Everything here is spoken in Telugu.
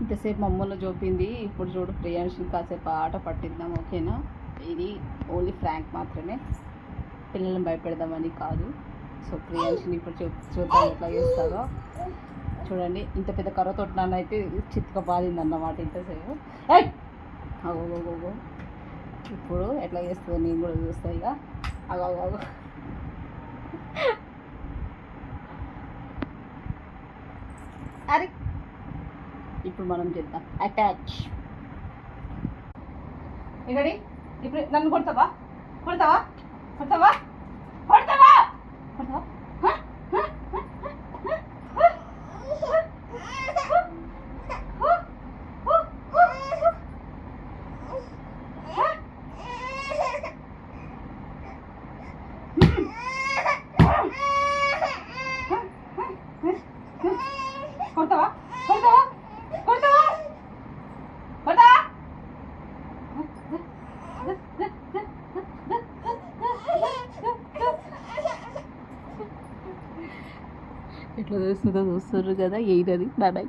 ఇంతసేపు మమ్మల్ని చూపింది. ఇప్పుడు చూడు ప్రియాంశని కాసేపు ఆట పట్టిద్దాం ఓకేనా? ఇది ఓన్లీ ఫ్రాంక్ మాత్రమే. పిల్లల్ని భయపెడదామని కాదు. సో ప్రియాంశని ఇప్పుడు చూ చూద్దాం ఎట్లా చేస్తారో. చూడండి ఇంత పెద్ద కర్రతో అయితే చిత్క బాధింది అన్నమాట ఇంతసేపు. అగోగోగో అగో ఇప్పుడు ఎట్లా చేస్తుందో నేను కూడా చూస్తా ఇక. అగో అరే! ఇప్పుడు మనం చేద్దాం అటాచ్ ఇక్కడ ఇప్పుడు నన్ను కొడతావా కొడతావా కొడతావా కొడతావా కొడతావా కొడతావా కొడతావా ఎట్లా చేస్తుందో చూస్తుర్రు కదా ఎయిట్ అది బాయ్ బాయ్